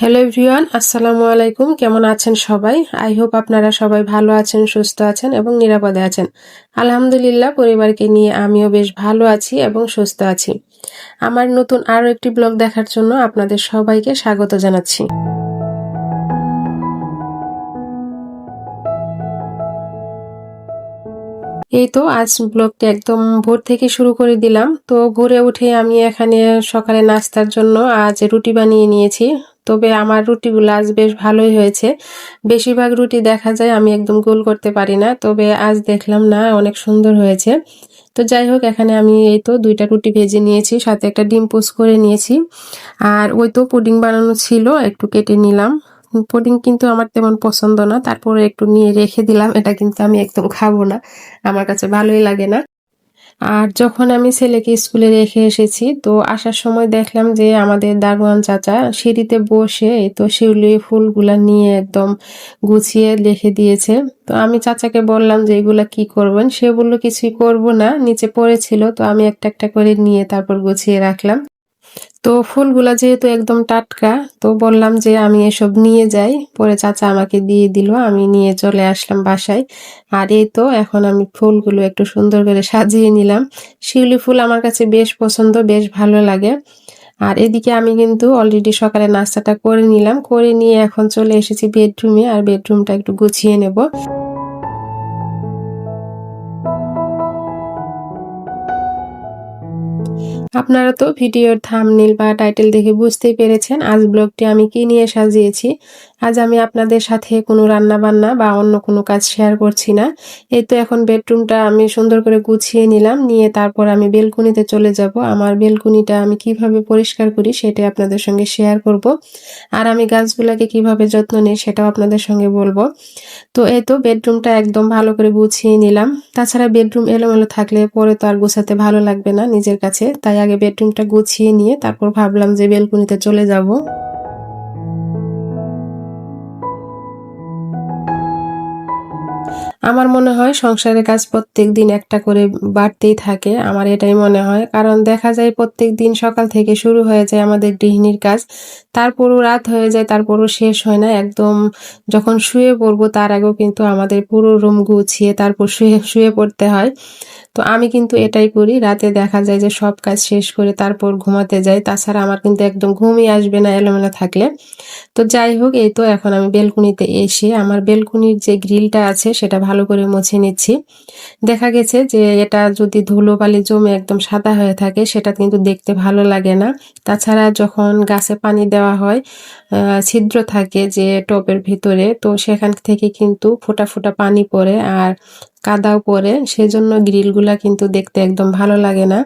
Hello everyone আসসালামু আলাইকুম কেমন আছেন সবাই? আই হোপ আপনারা সবাই ভালো আছেন, সুস্থ আছেন এবং নিরাপদে আছেন। আলহামদুলিল্লাহ, পরিবারকে নিয়ে আমিও বেশ ভালো আছি এবং সুস্থ আছি। আমার নতুন আরও একটি ব্লগ দেখার জন্য আপনাদের সবাইকে স্বাগত জানাচ্ছি। এই তো, আজ ব্লগটি একদম ভোর থেকে শুরু করে দিলাম। তো ভোরে উঠে আমি এখানে সকালে নাস্তার জন্য আজ রুটি বানিয়ে নিয়েছি। তবে আমার রুটিগুলো আজ বেশ ভালোই হয়েছে। বেশিরভাগ রুটি দেখা যায় আমি একদম গোল করতে পারি না, তবে আজ দেখলাম না, অনেক সুন্দর হয়েছে। তো যাই হোক, এখানে আমি এই তো দুইটা রুটি ভেজে নিয়েছি, সাথে একটা ডিম পোস করে নিয়েছি। আর ওই তো পুডিং বানানো ছিল, একটু কেটে নিলাম। পুডিং কিন্তু আমার তেমন পছন্দ না। তারপরে একটু নিয়ে রেখে দিলাম। এটা কিন্তু আমি একদম খাব না। আমার কাছে ভালোই লাগে না। আর যখন আমি ছেলেকে স্কুলে রেখে এসেছি, তো আসার সময় দেখলাম যে আমাদের দারোয়ান চাচা সিঁড়িতে বসে তো শিউলি ফুলগুলা নিয়ে একদম গুছিয়ে রেখে দিয়েছে। তো আমি চাচাকে বললাম যে, এগুলা কি করবেন? সে বলল, কিছুই করব না। নিচে পড়েছিল। তো আমি একটা একটা করে নিয়ে তারপর গুছিয়ে রাখলাম। তো ফুলগুলা যেহেতু একদম টাটকা, তো বললাম যে আমি এসব নিয়ে যাই। পরে চাচা আমাকে দিয়ে দিল, আমি নিয়ে চলে আসলাম বাসায়। আর এই তো এখন আমি ফুলগুলো একটু সুন্দর করে সাজিয়ে নিলাম। শিউলি ফুল আমার কাছে বেশ পছন্দ, বেশ ভালো লাগে। আর এদিকে আমি কিন্তু অলরেডি সকালে নাস্তাটা করে নিলাম। করে নিয়ে এখন চলে এসেছি বেডরুমে আর বেডরুমটা একটু গুছিয়ে নেব। আপনারা তো ভিডিওর থামনিল বা টাইটেল দেখে বুঝতেই পেরেছেন আজ ব্লগটি আমি কি নিয়ে সাজিয়েছি। আজ আমি আপনাদের সাথে কোনো রান্না বান্না বা অন্য কোনো কাজ শেয়ার করছি না। এই তো এখন বেডরুমটা আমি সুন্দর করে গুছিয়ে নিলাম, নিয়ে তারপর আমি বেলকুনিতে চলে যাব। আমার বেলকুনিটা আমি কীভাবে পরিষ্কার করি সেটা আপনাদের সঙ্গে শেয়ার করব। আর আমি গাছগুলোকে কীভাবে যত্ন নিই সেটাও আপনাদের সঙ্গে বলব। তো এই তো বেডরুমটা একদম ভালো করে গুছিয়ে নিলাম। তাছাড়া বেডরুম এলোমেলো থাকলে পরে তো আর গোছাতে ভালো লাগবে না নিজের কাছে, তাই আগে বেডরুমটা গুছিয়ে নিয়ে তারপর ভাবলাম যে বেলকুনিতে চলে যাব। আমার মনে হয় সংসারের কাজ প্রত্যেক দিন একটা করে বাড়তেই থাকে, আমার এটাই মনে হয়। কারণ দেখা যায় প্রত্যেক দিন সকাল থেকে শুরু হয়ে যায় আমাদের গৃহিণীর কাজ, তারপরও রাত হয়ে যায়, তারপরও শেষ হয় না। একদম যখন শুয়ে পড়ব তার আগেও কিন্তু আমাদের পুরো রুম গুছিয়ে তারপর শুয়ে শুয়ে পড়তে হয়। তো আমি কিন্তু এটাই করি, রাতে দেখা যায় যে সব কাজ শেষ করে তারপর ঘুমাতে যাই। তাছাড়া আমার কিন্তু একদম ঘুমই আসবে না এলোমেলো থাকলে। তো যাই হোক, এই তো এখন আমি বেলকুনিতে এসে আমার বেলকুনির যে গ্রিলটা আছে সেটা ভালো করে মুছে নিচ্ছি। দেখা গেছে যে এটা যদি ধুলো বালি জমে একদম সাদা হয়ে থাকে, সেটা কিন্তু দেখতে ভালো লাগে না। তাছাড়া যখন গাছে পানি দেওয়া হয় ছিদ্র থাকে যে টবের ভিতরে, তো সেখান থেকে কিন্তু ফোটা ফোটা পানি পড়ে। আর কাদাও পরে সেজন্য গ্রিলগুলা কিন্তু দেখতে একদম ভালো লাগে না।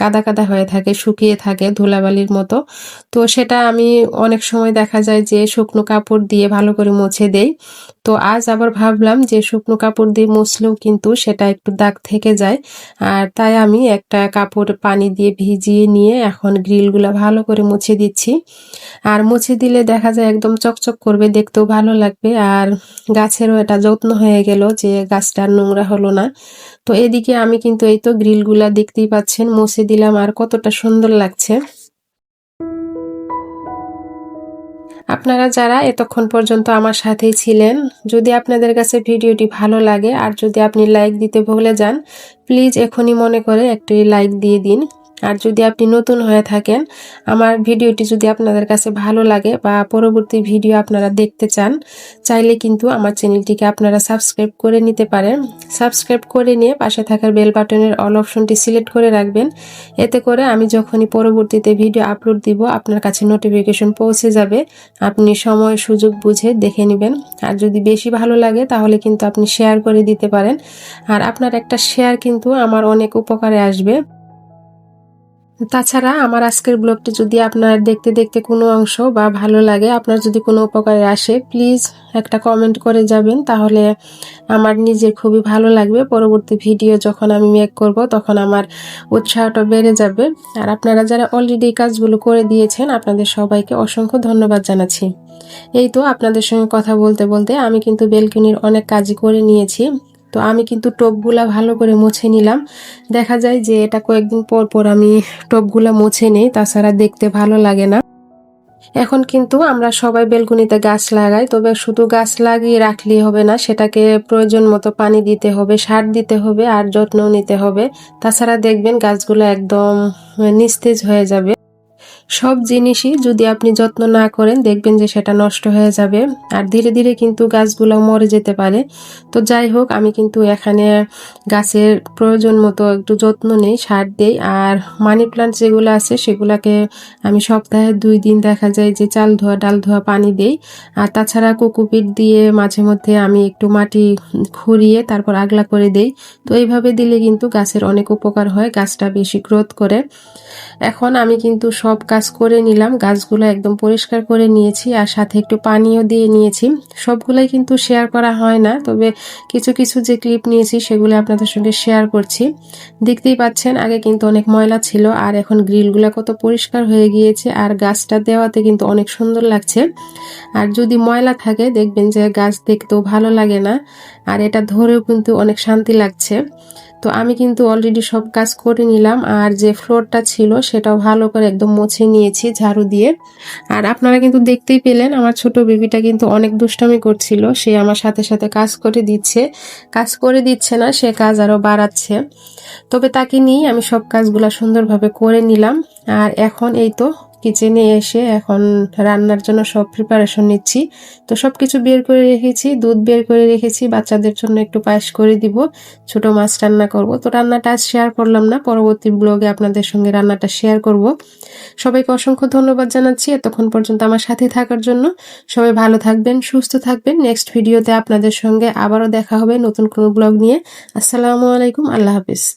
কাদা কাদা হয়ে থাকে, শুকিয়ে থাকে ধুলাবালির মতো। তো সেটা আমি অনেক সময় দেখা যায় যে শুকনো কাপড় দিয়ে ভালো করে মুছে দেই। তো আজ আবার ভাবলাম যে শুকনো কাপড় দিয়ে মুছলেও কিন্তু সেটা একটু দাগ থেকে যায়। আর তাই আমি একটা কাপড় পানি দিয়ে ভিজিয়ে নিয়ে এখন গ্রিলগুলো ভালো করে মুছে দিচ্ছি। আর মুছে দিলে দেখা যায় একদম চকচক করবে, দেখতেও ভালো লাগবে। আর গাছেরও এটা যত্ন হয়ে গেল যে গাছটার নোংরা হলো না। তো এদিকে আমি কিন্তু এই তো গ্রিলগুলা দেখতেই পাচ্ছেন, মুছে দিলাম আর কতটা সুন্দর লাগছে। আপনারা যারা এতক্ষণ পর্যন্ত আমার সাথেই ছিলেন, যদি আপনাদের কাছে ভিডিওটি ভালো লাগে আর যদি আপনি লাইক দিতে ভুলে যান, প্লিজ এখনই মনে করে একটি লাইক দিয়ে দিন। আর যদি আপনি নতুন হয়ে থাকেন, আমার ভিডিওটি যদি আপনাদের কাছে ভালো লাগে বা পরবর্তী ভিডিও আপনারা দেখতে চান, চাইলে কিন্তু আমার চ্যানেলটিকে আপনারা সাবস্ক্রাইব করে নিতে পারেন। সাবস্ক্রাইব করে নিয়ে পাশে থাকার বেল বাটনের অল অপশনটি সিলেক্ট করে রাখবেন। এতে করে আমি যখনই পরবর্তীতে ভিডিও আপলোড দিব, আপনার কাছে নোটিফিকেশন পৌঁছে যাবে। আপনি সময়, সুযোগ বুঝে দেখে নেবেন। আর যদি বেশি ভালো লাগে, তাহলে কিন্তু আপনি শেয়ার করে দিতে পারেন। আর আপনার একটা শেয়ার কিন্তু আমার অনেক উপকারে আসবে। তাছাড়া আমার আজকের ব্লগটি যদি আপনার দেখতে দেখতে কোনো অংশ বা ভালো লাগে, আপনার যদি কোনো উপকারে আসে প্লিজ একটা কমেন্ট করে যাবেন। তাহলে আমার নিজের খুবই ভালো লাগবে। পরবর্তী ভিডিও যখন আমি মেক করব, তখন আমার উৎসাহটা বেড়ে যাবে। আর আপনারা যারা অলরেডি কাজগুলো করে দিয়েছেন, আপনাদের সবাইকে অসংখ্য ধন্যবাদ জানাচ্ছি। এই তো আপনাদের সঙ্গে কথা বলতে বলতে আমি কিন্তু বেলকনির অনেক কাজই করে নিয়েছি। তো আমি কিন্তু টপগুলা ভালো করে মুছে নিলাম। দেখা যায় যে এটা কয়েকদিন পর পর আমি টপগুলা মুছে নেই, তাছাড়া দেখতে ভালো লাগে না। এখন কিন্তু আমরা সবাই বেলকুনিতে গাছ লাগাই, তবে শুধু গাছ লাগিয়ে রাখলেই হবে না, সেটাকে প্রয়োজন মতো পানি দিতে হবে, সার দিতে হবে আর যত্নও নিতে হবে। তাছাড়া দেখবেন গাছগুলো একদম নিস্তেজ হয়ে যাবে। সব জিনিসই যদি আপনি যত্ন না করেন, দেখবেন যে সেটা নষ্ট হয়ে যাবে। আর ধীরে ধীরে কিন্তু গাছগুলো মরে যেতে পারে। তো যাই হোক, আমি কিন্তু এখানে গাছের প্রয়োজন মতো একটু যত্ন নেই, সার দেই। আর মানি প্লান্ট যেগুলো আছে, সেগুলোকে আমি সপ্তাহে দুই দিন দেখা যায় যে চাল ধোয়া, ডাল ধোয়া পানি দেই। আর তাছাড়া কোকোপিট দিয়ে মাঝে মধ্যে আমি একটু মাটি খুঁড়িয়ে তারপর আগলা করে দেই। তো এইভাবে দিলে কিন্তু গাছের অনেক উপকার হয়, গাছটা বেশি গ্রোথ করে। এখন আমি কিন্তু সব কাজ করে নিলাম, গাছগুলো একদম পরিষ্কার করে নিয়েছি আর সাথে একটু পানিও দিয়ে নিয়েছি। সবগুলাই কিন্তু শেয়ার করা হয় না, তবে কিছু কিছু যে ক্লিপ নিয়েছি সেগুলো আপনাদের সঙ্গে শেয়ার করছি। দেখতেই পাচ্ছেন, আগে কিন্তু অনেক ময়লা ছিল আর এখন গ্রিলগুলো কত পরিষ্কার হয়ে গিয়েছে আর গাছটা দেওয়াতে কিন্তু অনেক সুন্দর লাগছে। আর যদি ময়লা থাকে, দেখবেন যে গাছ দেখতেও ভালো লাগে না। আর এটা ধরেও কিন্তু অনেক শান্তি লাগছে। তো আমি কিন্তু অলরেডি সব কাজ করে নিলাম আর যে ফ্লোরটা ছিল সেটাও ভালো করে একদম মুছে নিয়েছি ঝাড়ু দিয়ে। আর আপনারা কিন্তু দেখতেই পেলেন আমার ছোট বেবিটা কিন্তু অনেক দুষ্টামি করছিল, সে আমার সাথে সাথে কাজ করে দিচ্ছে। কাজ করে দিচ্ছে না, সে কাজ আরও বাড়াচ্ছে। তবে তাকে নিয়েই আমি সব কাজগুলো সুন্দরভাবে করে নিলাম। আর এখন এই তো কিচেনে এসে এখন রান্নার জন্য সব প্রিপারেশন নিচ্ছি। তো সব কিছু বের করে রেখেছি, দুধ বের করে রেখেছি, বাচ্চাদের জন্য একটু পায়েস করে দিব, ছোট মাছ রান্না করব। তো রান্নাটা আজ শেয়ার করলাম না, পরবর্তী ব্লগে আপনাদের সঙ্গে রান্নাটা শেয়ার করব। সবাইকে অসংখ্য ধন্যবাদ জানাচ্ছি এতক্ষণ পর্যন্ত আমার সাথে থাকার জন্য। সবাই ভালো থাকবেন, সুস্থ থাকবেন। নেক্সট ভিডিওতে আপনাদের সঙ্গে আবারও দেখা হবে নতুন কোনো ব্লগ নিয়ে। আসসালামু আলাইকুম, আল্লাহ হাফিজ।